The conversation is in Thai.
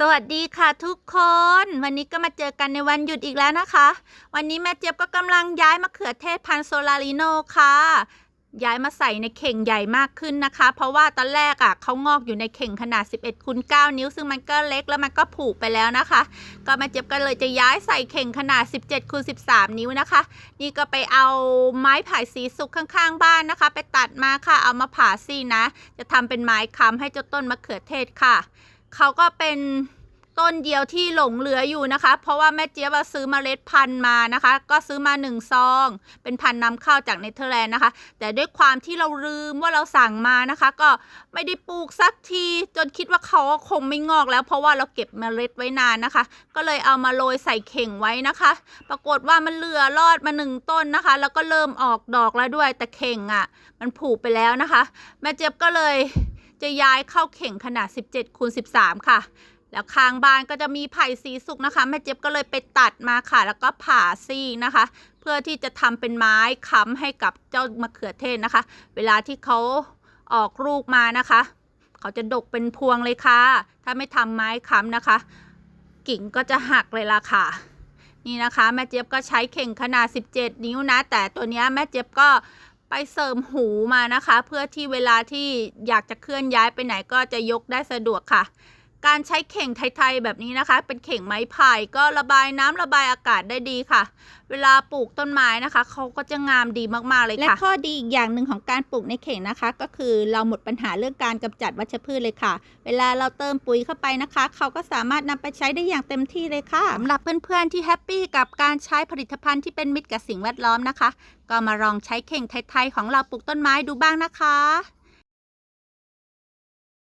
สวัสดีค่ะทุกคน วันนี้ก็มาเจอกันในวันหยุดอีกแล้วนะคะ วันนี้แม่เจี๊ยบก็กำลังย้ายมะเขือเทศพันโซลาริโนค่ะ ย้ายมาใส่ในเข่งใหญ่มากขึ้นนะคะ เพราะว่าตอนแรกอะเขางอกอยู่ในเข่งขนาด 11คูณ9นิ้ว ซึ่งมันก็เล็กแล้วมันก็ผุไปแล้วนะคะ ก็แม่เจี๊ยบก็เลยจะย้ายใส่เข่งขนาด 17คูณ13 นิ้วนะคะ นี่ก็ไปเอาไม้ไผ่สีสุกข้างๆ บ้านนะคะ ไปตัดมาค่ะเอามาผ่าซี่นะ จะทำเป็นไม้ค้ำให้เจ้าต้นมะเขือเทศค่ะ เขาก็เป็นต้นเดียวที่หลงเหลืออยู่นะคะ เพราะว่าแม่เจี๊ยบซื้อเมล็ดพันธุ์มานะคะ ก็ซื้อมาหนึ่งซอง เป็นพันธุ์นำเข้าจากเนเธอร์แลนด์นะคะ แต่ด้วยความที่เราลืมว่าเราสั่งมานะคะ ก็ไม่ได้ปลูกสักที จนคิดว่าเขาคงไม่งอกแล้ว เพราะว่าเราเก็บเมล็ดไว้นานนะคะ ก็เลยเอามาโรยใส่เข่งไว้นะคะ ปรากฏว่ามันเหลือรอดมาหนึ่งต้นนะคะ แล้วก็เริ่มออกดอกแล้วด้วยแต่เข่งอะ่ะ มันผุไปแล้วนะคะ แม่เจี๊ยบก็เลย จะย้ายเข้าเข่งขนาด 17คูณ13 ค่ะ แล้วข้างบานก็จะมีไผ่สีสุกนะคะ แม่เจี๊ยบก็เลยไปตัดมาค่ะ แล้วก็ผ่าซี่นะคะ เพื่อที่จะทำเป็นไม้ค้ำให้กับเจ้ามะเขือเทศนะคะ เวลาที่เขาออกลูกมานะคะ เขาจะดกเป็นพวงเลยค่ะ ถ้าไม่ทำไม้ค้ำนะคะ กิ่งก็จะหักเลยล่ะค่ะนี่นะคะแม่เจี๊ยบก็ใช้เข่งขนาด 17 นิ้วนะ แต่ตัวนี้แม่เจี๊ยบก็ ไปเสริมหูมานะคะ เพื่อที่เวลาที่อยากจะเคลื่อนย้ายไปไหนก็จะยกได้สะดวกค่ะ การใช้เข่งไทยๆแบบนี้นะคะ เป็นเข่งไม้ไผ่ก็ระบายน้ำระบายอากาศได้ดีค่ะ เวลาปลูกต้นไม้นะคะเขาก็จะงามดีมากๆเลยและค่ะข้อดีอีกอย่างหนึ่งของการปลูกในเข่งนะคะ ก็คือเราหมดปัญหาเรื่องการกำจัดวัชพืชเลยค่ะ เวลาเราเติมปุ๋ยเข้าไปนะคะเขาก็สามารถนำไปใช้ได้อย่างเต็มที่เลยค่ะสำหรับเพื่อนๆที่แฮปปี้กับการใช้ผลิตภัณฑ์ที่เป็นมิตรกับสิ่งแวดล้อมนะคะ ก็มาลองใช้เข่งไทยๆของเราปลูกต้นไม้ดูบ้างนะคะ